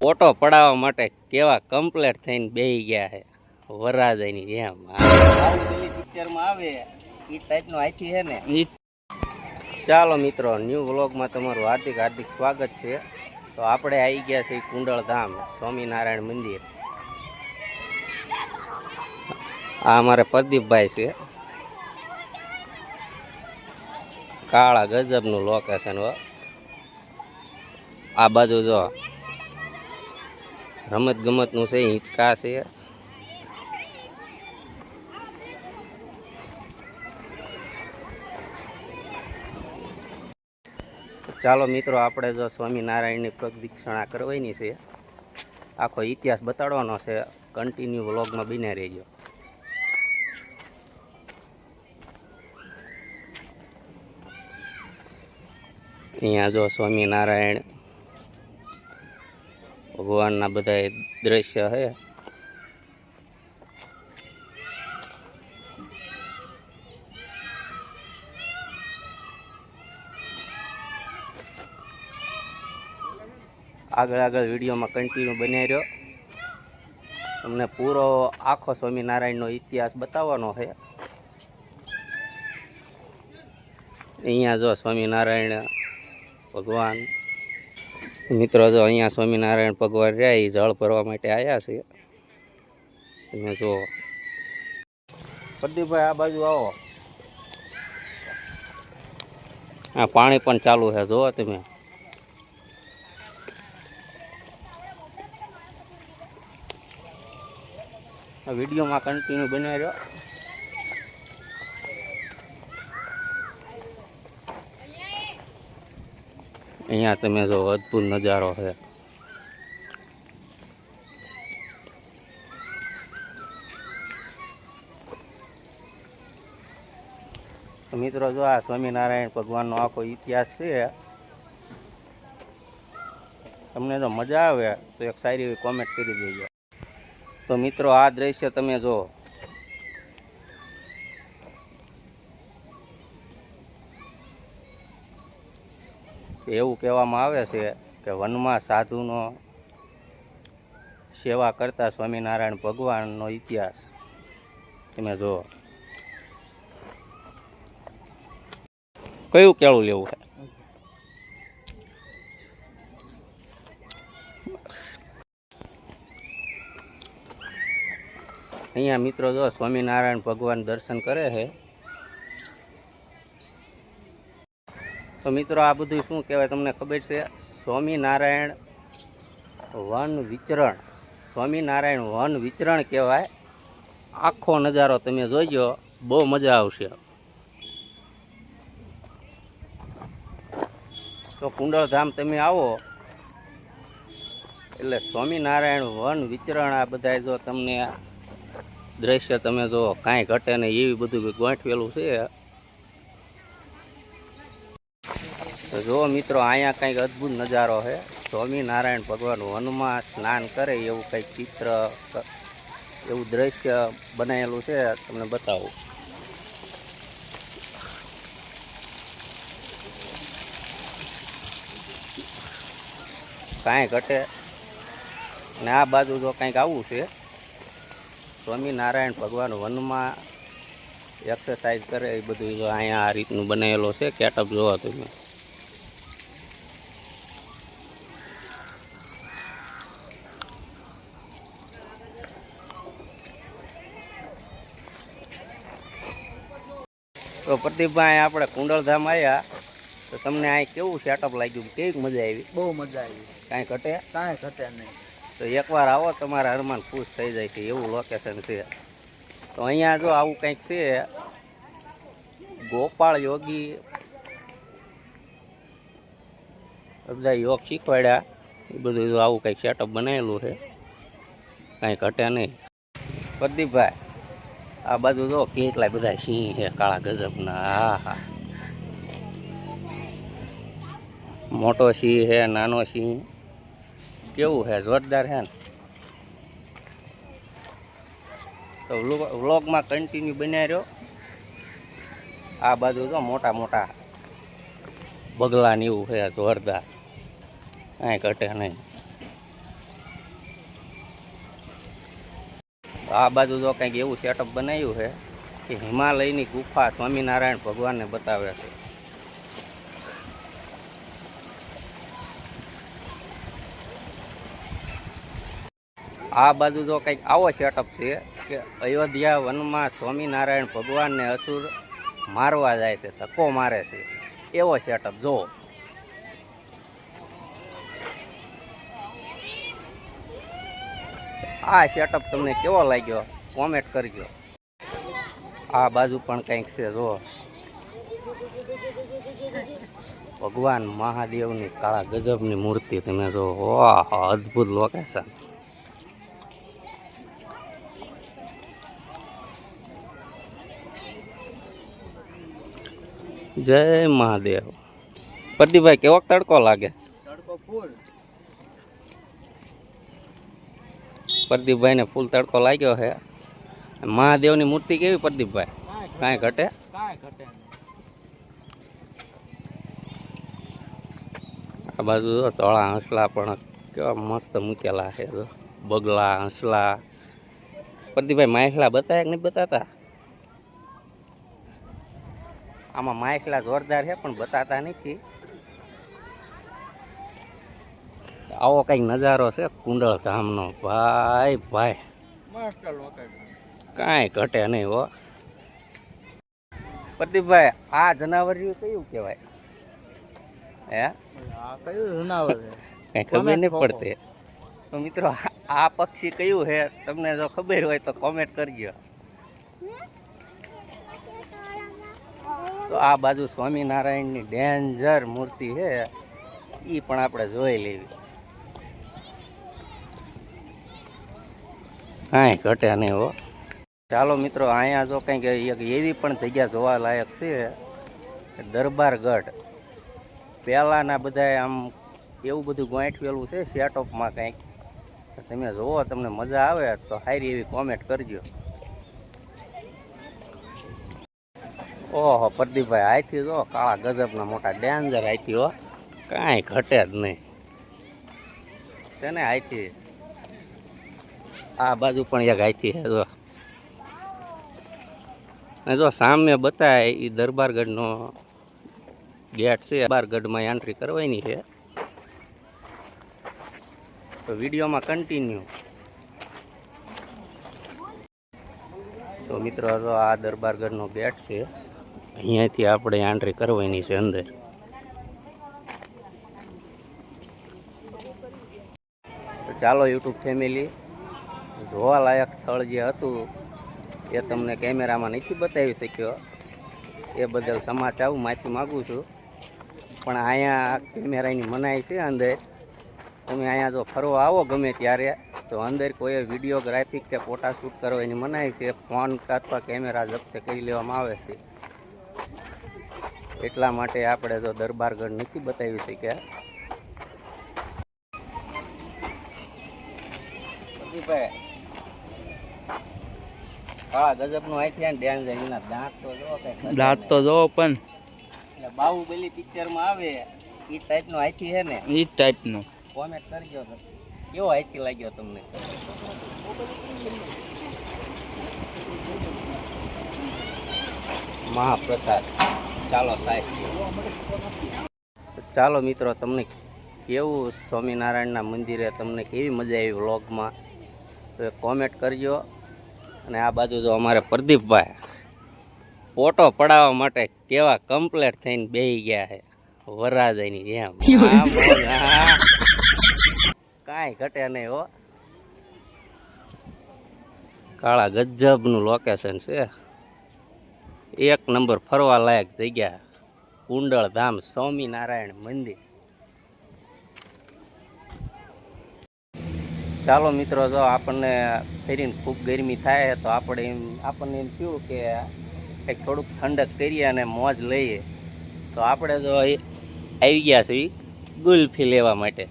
Photo પડાવવા માટે કેવા complete થઈને બેહી ગયા છે. વરરાજાની જેમ. પિક્ચરમાં આવે. એ ટાઈપનો આખી છે ને. ચાલો મિત્રો ન્યૂ વ્લોગમાં તમારું હાર્દિક હાર્દિક સ્વાગત છે. તો આપણે આવી ગયા છે કુંડળ ધામ સ્વામિનારાયણ મંદિર. આ અમારે પ્રદીપભાઈ છે. કાળા ગજબનું લોકેશન હો. આ બાજુ જો રમત ગમતનું છે, હિંચકા છે. ચાલો મિત્રો, આપણે જો સ્વામિનારાયણની પ્રદક્ષિણા કરવાની છે, આખો ઇતિહાસ બતાડવાનો છે કન્ટિન્યુ વ્લોગમાં બને રહેજો. અહીંયા જો સ્વામિનારાયણ ભગવાનના બધા દ્રશ્ય હે. આગળ આગળ વિડીયોમાં કન્ટિન્યુ બની રહ્યો. તમને પૂરો આખો સ્વામિનારાયણનો ઇતિહાસ બતાવવાનો છે અહીંયા જો સ્વામિનારાયણ, ભગવાન મિત્રો જો અહીંયા સ્વામિનારાયણ ભગવાન રહ્યા એ જળ ભરવા માટે આવ્યા છે. તમે જો પ્રદીપભાઈ આ બાજુ આવો. આ પાણી પણ ચાલુ છે જુઓ તમે. આ વિડીયોમાં કન્ટિન્યુ બનાવી રહ્યો અહીંયા તમે જો અદ્ભુત નજારો છે. મિત્રો જો આ સ્વામિનારાયણ ભગવાનનો આખો ઇતિહાસ છે, તમને જો મજા આવે તો એક સારી એવી કોમેન્ટ કરી દેજો. તો મિત્રો આ દ્રશ્ય તમે જો એવું કહેવામાં આવે છે કે વનમાં સાધુનો સેવા કરતા સ્વામિનારાયણ ભગવાનનો ઇતિહાસ. તમે જો કયું કેળું લેવું છે? અહીંયા મિત્રો જો સ્વામિનારાયણ ભગવાન દર્શન કરે છે તો મિત્રો આ બધું શું કહેવાય તમને ખબર છે? સ્વામિનારાયણ વન વિચરણ. સ્વામિનારાયણ વન વિચરણ કહેવાય. આખો નજારો તમે જોઈજો, બહુ મજા આવશે. તો કુંડળધામ તમે આવો. એટલે સ્વામિનારાયણ વન વિચરણ આ બધા જો તમને દ્રશ્ય તમે જો કાંઈ ઘટે નહીં, એવી બધું ગોઠવેલું છે. જુઓ મિત્રો, અહીંયા કંઈક અદ્ભુત નજારો છે. સ્વામિનારાયણ ભગવાન વનમાં સ્નાન કરે એવું કંઈક ચિત્ર, એવું દ્રશ્ય બનાવેલું છે, તમને બતાવું. કાંઈ ઘટે ને આ બાજુ જો કંઈક આવું છે, સ્વામિનારાયણ ભગવાન વનમાં એક્સરસાઇઝ કરે એ બધું જો અહીંયા આ રીતનું બનાવેલો છે. કેટઅપ જોવા તમે. તો પ્રદીપભાઈ આપણે કુંડળધામ આવ્યા તો તમને અહીં કેવું સેટઅપ લાગ્યું? કેવી મજા આવી? બહુ મજા આવી. કાંઈ ઘટે? કાંઈ ઘટે નહીં. તો એકવાર આવો તમારા હરમાન ખુશ થઈ જાય છે એવું લોકેશન છે. તો અહીંયા જો આવું કંઈક છે ગોપાળ યોગી. બધા યોગ શીખવાડ્યા. એ બધું જો આવું કંઈક સેટઅપ બનાવેલું છે. કાંઈ ઘટે નહીં. પ્રદીપભાઈ આ બાજુ જો કેટલા બધા સિંહ છે, કાળા ગજબના, હા હા. મોટો સિંહ છે, નાનો સિંહ. કેવું છે? જોરદાર છે ને? તો વ્લોગમાં કન્ટિન્યુ બનાવી રહ્યો. આ બાજુ તો મોટા મોટા બગલાને એવું છે, જોરદાર. કાંઈ ઘટે નહીં. તો આ બાજુ જો કંઈક એવું સેટઅપ બનાવ્યું છે કે હિમાલયની ગુફા સ્વામિનારાયણ ભગવાનને બતાવે છે. આ બાજુ જો કંઈક આવો સેટઅપ છે કે અયોધ્યા વનમાં સ્વામિનારાયણ ભગવાનને અસુર મારવા જાય છે, ધક્કો મારે છે. એવો સેટઅપ જો. આ સેટઅપ તમને કેવો લાગ્યો? કોમેન્ટ કરજો. આ બાજુ પણ કંઈક છે, જો. ભગવાન મહાદેવની કાળા ગજબની મૂર્તિ તમે જો. વાહ, અદ્ભુત લોકેશન જય મહાદેવ. પ્રદીપભાઈ, કેવો તડકો લાગે? તડકો ફૂલ. પ્રદીપભાઈને ફૂલ તડકો લાગ્યો છે. મહાદેવની મૂર્તિ કેવી પ્રદીપભાઈ? કાંઈ ઘટે આ બાજુ જો ધોળા હંસલા પણ કેવા મસ્ત મૂકેલા છે જો. બગલા હંસલા. પ્રદીપભાઈ માછલા બતાવ્યા કે નહીં બતાતા? આમાં માછલા જોરદાર છે પણ બતાતા નથી. આવો કંઈક નજારો છે કુંડળ ધામનો ભાઈ. ભાઈ કાંઈ ઘટે નહીં હો. પ્રદીપભાઈ આ જનાવરિયું કયું કહેવાય? હે? કયું જનાવર કઈ ખબર નહીં પડતી. તો મિત્રો આ પક્ષી કયું છે? તમને જો ખબર હોય તો કોમેન્ટ કરજો. તો આ બાજુ સ્વામિનારાયણની ડેન્જર મૂર્તિ છે એ પણ આપણે જોઈ લેવી. કાંઈ ઘટે નહીં હો. ચાલો મિત્રો, અહીંયા જો કંઈક એક એવી પણ જગ્યા જોવા લાયક છે દરબારગઢ પહેલાંના બધાએ આમ એવું બધું ગોંઠવેલું છે સેટઅપમાં કંઈક. તમે જુઓ તમને મજા આવે તો સારી એવી કોમેન્ટ કરજો. ઓહો, પ્રદીપભાઈ આથી જો, કાળા ગજબના મોટા ડેન્જર આથી હો. કાંઈ ઘટે જ નહીં. તેને આઈથી આ બાજુ પણ એક આથી છે, જો. જો સામે બતાય એ દરબારગઢનો ગેટ છે, દરબારગઢમાં એન્ટ્રી કરવાની છે. તો વિડીયોમાં કન્ટિન્યુ તો મિત્રો, જો આ દરબારગઢનો ગેટ છે, અહીંયાથી આપણે એન્ટ્રી કરવાની છે અંદર. ચાલો યુટ્યુબ ફેમિલી જોવાલાયક સ્થળ જે હતું, એ તમને કેમેરામાં નથી બતાવી શક્યો. એ બદલ સમાચાર માફી માગું છું. પણ અહીંયા કેમેરાની મનાઈ છે અંદર. તમે અહીંયા જો ફરવા આવો ગમે ત્યારે, તો અંદર કોઈ વિડીયોગ્રાફિક કે ફોટા શૂટ કરવાની મનાઈ છે. ફોન અથવા કેમેરા જપ્ત કરી લેવામાં આવે છે. એટલા માટે આપણે જો દરબારગઢ નથી બતાવી શક્યા. કાળા ગજબનું આઈથી ને ડેન્જ એના દાંત તો જો કઈ દાંત તો જોવો પણ એટલે બાહુબલી પિક્ચરમાં આવે એ ટાઈપનો હાથી છે ને? એ ટાઈપનું કોમેન્ટ કરજો. કેવો હાથી લાગ્યો તમને? મહાપ્રસાદ. ચાલો સાહેબ ચાલો મિત્રો તમને કેવું સ્વામિનારાયણના મંદિરે તમને કેવી મજા આવી વ્લોગમાં તો કોમેન્ટ કરજો. અને આ બાજુ જો અમારે પ્રદીપભાઈ ફોટો પડાવવા માટે કેવા કમ્પ્લેટ થઈને બેહી ગયા છે. વરાજાની જેમ. કાંઈ ઘટે નહીં હો. કાળા ગજબનું લોકેશન છે. એક નંબર ફરવા લાયક જગ્યા કુંડળ ધામ સ્વામિનારાયણ મંદિર. ચાલો મિત્રો જો આપણને ફેરીને ખૂબ ગરમી થાય તો આપણે એમ આપણને એમ થયું કે કંઈક થોડુંક ઠંડક કરીએ અને મોજ લઈએ. તો આપણે જો આવી ગયા છીએ ગુલ્ફી લેવા માટે.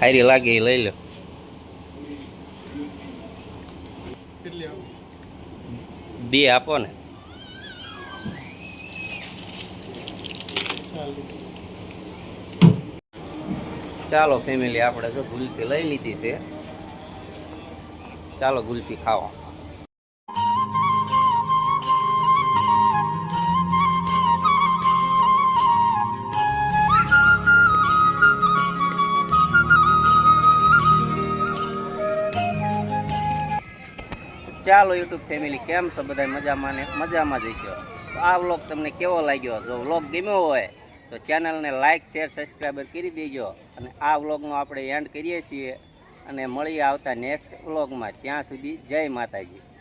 હારી લાગે એ લઈ લો. બે આપો ને. ચાલો ફેમિલી આપણે જો ગુલ્ફી લઈ લીધી છે. ચાલો ગુલ્ફી ખાવા. ચાલો યુટ્યુબ ફેમિલી કેમ છો? બધા મજામાં ને? મજામાં જઈશો આ વ્લોગ તમને કેવો લાગ્યો? જો વ્લોગ ગમ્યો હોય તો ચેનલને લાઇક શેર સબસ્ક્રાઈબર કરી દેજો. અને આ વ્લોગનો આપણે એન્ડ કરીએ છીએ. અને મળીએ આવતા નેક્સ્ટ વ્લોગમાં ત્યાં સુધી જય માતાજી.